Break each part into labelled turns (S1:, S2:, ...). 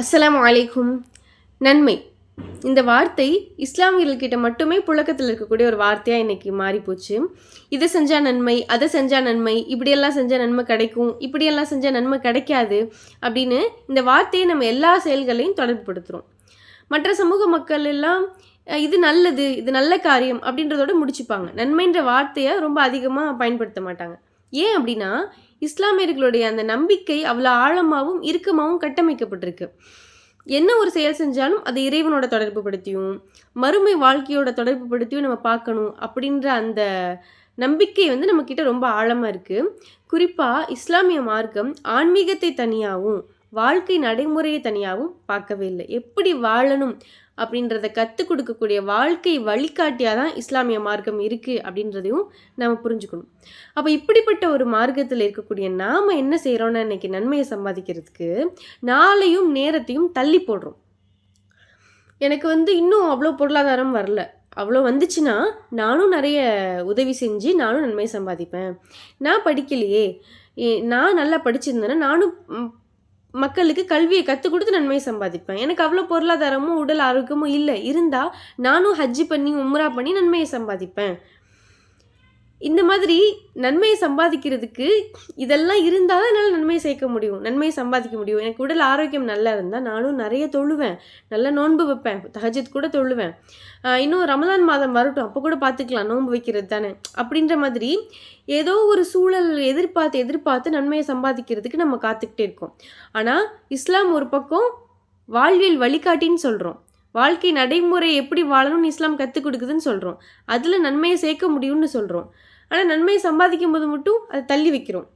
S1: அஸ்லாம் அலைக்கும். நன்மை. இந்த வார்த்தை இஸ்லாமியர்கள்கிட்ட மட்டுமே புழக்கத்தில் இருக்கக்கூடிய ஒரு வார்த்தையாக இன்றைக்கி மாறிப்போச்சு. இதை செஞ்சால் நன்மை அதை செஞ்சால் நன்மை இப்படியெல்லாம் செஞ்சால் நன்மை கிடைக்கும் இப்படியெல்லாம் செஞ்சால் நன்மை கிடைக்காது அப்படின்னு இந்த வார்த்தையை நம்ம எல்லா செயல்களையும் தொடர்புபடுத்துகிறோம் மற்ற சமூக மக்கள் எல்லாம் இது நல்லது இது நல்ல காரியம் அப்படின்றதோட முடிச்சுப்பாங்க. நன்மைன்ற வார்த்தையை ரொம்ப அதிகமாக பயன்படுத்த மாட்டாங்க. ஏன் அப்படின்னா இஸ்லாமியர்களுடைய அந்த நம்பிக்கை அவ்வளோ ஆழமாகவும் இறுக்கமாகவும் கட்டமைக்கப்பட்டிருக்கு. என்ன ஒரு செயல் செஞ்சாலும் அதை இறைவனோட தொடர்பு படுத்தியும் மறுமை வாழ்க்கையோட தொடர்பு படுத்தியும் நம்ம பார்க்கணும் அப்படின்ற அந்த நம்பிக்கை வந்து நம்மக்கிட்ட ரொம்ப ஆழமாக இருக்குது குறிப்பாக இஸ்லாமிய மார்க்கம் ஆன்மீகத்தை தனியாகவும் வாழ்க்கை நடைமுறையை தனியாகவும் பார்க்கவே இல்லை. எப்படி வாழணும் அப்படின்றத கற்றுக் கொடுக்கக்கூடிய வாழ்க்கை வழிகாட்டியாக தான் இஸ்லாமிய மார்க்கம் இருக்குது அப்படின்றதையும் நம்ம புரிஞ்சுக்கணும். அப்போ இப்படிப்பட்ட ஒரு மார்க்கத்தில் இருக்கக்கூடிய நாம் என்ன செய்கிறோம்னா இன்றைக்கி நன்மையை சம்பாதிக்கிறதுக்கு நாளையும் நேரத்தையும் தள்ளி போடுறோம். எனக்கு வந்து இன்னும் அவ்வளோ பொருளாதாரம் வரல. அவ்வளோ வந்துச்சுன்னா நானும் நிறைய உதவி செஞ்சு நானும் நன்மை சம்பாதிப்பேன். நான் படிக்கலையே. நான் நல்லா படிச்சிருந்தேன்னா நானும் மக்களுக்கு கல்வியை கற்றுக் கொடுத்து நன்மையை சம்பாதிப்பேன். எனக்கு அவ்வளோ பொருளாதாரமும் உடல் ஆரோக்கியமும் இல்லை. இருந்தால் நானும் ஹஜ்ஜி பண்ணி உம்ரா பண்ணி நன்மையை சம்பாதிப்பேன். இந்த மாதிரி நன்மையை சம்பாதிக்கிறதுக்கு இதெல்லாம் இருந்தால் தான் என்னால் நன்மையை சேர்க்க முடியும். நன்மையை சம்பாதிக்க முடியும். எனக்கு உடல் ஆரோக்கியம் நல்லா இருந்தால் நானும் நிறைய தொழுவேன். நல்லா நோன்பு வைப்பேன். தஹஜத் கூட தொழுவேன். இன்னும் ரமலான் மாதம் வரட்டும். அப்போ கூட பார்த்துக்கலாம் நோன்பு வைக்கிறது தானே. அப்படின்ற மாதிரி ஏதோ ஒரு சூழல் எதிர்பார்த்து எதிர்பார்த்து நன்மையை சம்பாதிக்கிறதுக்கு நம்ம காத்துக்கிட்டே இருக்கோம். ஆனால் இஸ்லாம் ஒரு பக்கம் வாழ்வியல் வழிகாட்டின்னு சொல்கிறோம் வாழ்க்கை நடைமுறை எப்படி வாழணும்னு இஸ்லாம் கற்றுக் கொடுக்குதுன்னு சொல்கிறோம் அதில் நன்மையை சேர்க்க முடியும்னு சொல்கிறோம் ஆனால் நன்மையை சம்பாதிக்கும் போது மட்டும் அதை தள்ளி வைக்கிறோம்.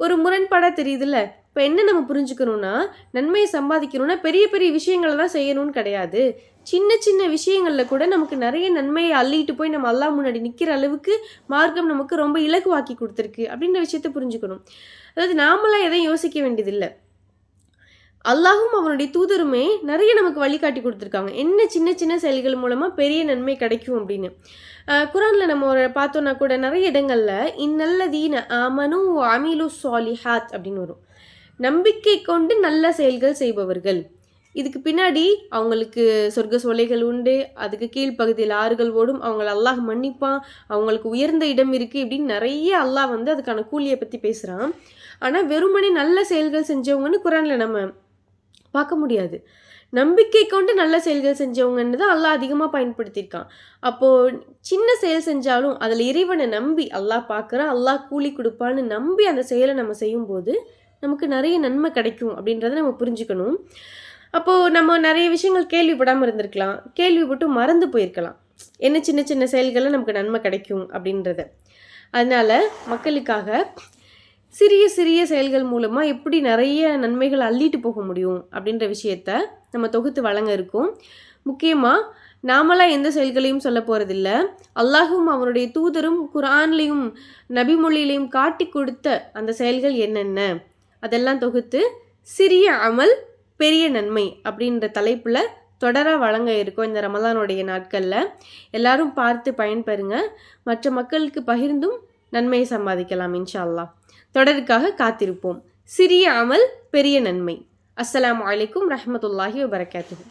S1: ஒரு முரண்பாடாக தெரியுதுல்ல? இப்போ என்ன நம்ம புரிஞ்சுக்கணும்னா நன்மையை சம்பாதிக்கணும்னா பெரிய பெரிய விஷயங்களை தான் செய்யணும்னு கிடையாது. சின்ன சின்ன விஷயங்களில் கூட நமக்கு நிறைய நன்மையை அள்ளிட்டு போய் நம்ம எல்லாம் முன்னாடி நிற்கிற அளவுக்கு மார்க்கம் நமக்கு ரொம்ப இலகுவாக்கி கொடுத்துருக்கு அப்படின்ற விஷயத்த புரிஞ்சுக்கணும். அதாவது நாமளாம் எதையும் யோசிக்க வேண்டியதில்லை. அல்லாஹும் அவனுடைய தூதருமே நிறைய நமக்கு வழிகாட்டி கொடுத்துருக்காங்க. என்ன சின்ன சின்ன செயல்கள் மூலமாக பெரிய நன்மை கிடைக்கும் அப்படின்னு. குரானில் நம்ம ஒரு பார்த்தோன்னா கூட நிறைய இடங்களில் இந்நல்ல தீன அமனு அமிலு சாலிஹாத் அப்படின்னு வரும். நம்பிக்கை கொண்டு நல்ல செயல்கள் செய்பவர்கள். இதுக்கு பின்னாடி அவங்களுக்கு சொர்க்க சோலைகள் உண்டு அதுக்கு கீழ்ப்பகுதியில் ஆறுகள் ஓடும் அவங்கள அல்லாஹ் மன்னிப்பான் அவங்களுக்கு உயர்ந்த இடம் இருக்குது இப்படின்னு நிறைய அல்லாஹ் வந்து அதுக்கான கூலியை பற்றி பேசுகிறான் ஆனால் வெறுமனே நல்ல செயல்கள் செஞ்சவங்கன்னு குரானில் நம்ம பார்க்க முடியாது. நம்பிக்கை கொண்டு நல்ல செயல்கள் செஞ்சவங்கன்னு தான் அல்லாஹ் அதிகமாக பயன்படுத்தியிருக்கான். அப்போது சின்ன செயல் செஞ்சாலும் அதில் இறைவனை நம்பி அல்லாஹ் பார்க்குறான் அல்லாஹ் கூலி கொடுப்பான்னு நம்பி அந்த செயலை நம்ம செய்யும்போது நமக்கு நிறைய நன்மை கிடைக்கும் அப்படின்றத நம்ம புரிஞ்சுக்கணும். அப்போது நம்ம நிறைய விஷயங்கள் கேள்விப்படாமல் இருந்திருக்கலாம். கேள்விப்பட்டு மறந்து போயிருக்கலாம். என்ன சின்ன சின்ன செயல்களில் நமக்கு நன்மை கிடைக்கும் அப்படின்றத. அதனால் மக்களுக்காக சிறிய சிறிய செயல்கள் மூலமாக எப்படி நிறைய நன்மைகள் அள்ளிட்டு போக முடியும் அப்படின்ற விஷயத்த நம்ம தொகுத்து வழங்க இருக்கோம். முக்கியமாக நாமளாக எந்த செயல்களையும் சொல்ல போகிறதில்ல அல்லாஹும் அவனுடைய தூதரும் குரான்லேயும் நபிமொழியிலையும் காட்டி கொடுத்த அந்த செயல்கள் என்னென்ன? அதெல்லாம் தொகுத்து சிறிய அமல் பெரிய நன்மை அப்படின்ற தலைப்பில் தொடராக வழங்க இருக்கோம் இந்த ரமலானுடைய நாட்களில். எல்லாரும் பார்த்து பயன்பெறுங்க. மற்ற மக்களுக்கு பகிர்ந்தும் நன்மையை சம்பாதிக்கலாம் இன்ஷா அல்லாஹ். தொடருக்காக காத்திருப்போம். சிறிய அமல் பெரிய நன்மை. அஸ்லாம் அலைக்கும் ரஹமத்துல்லாஹி வபரகாத்துஹு.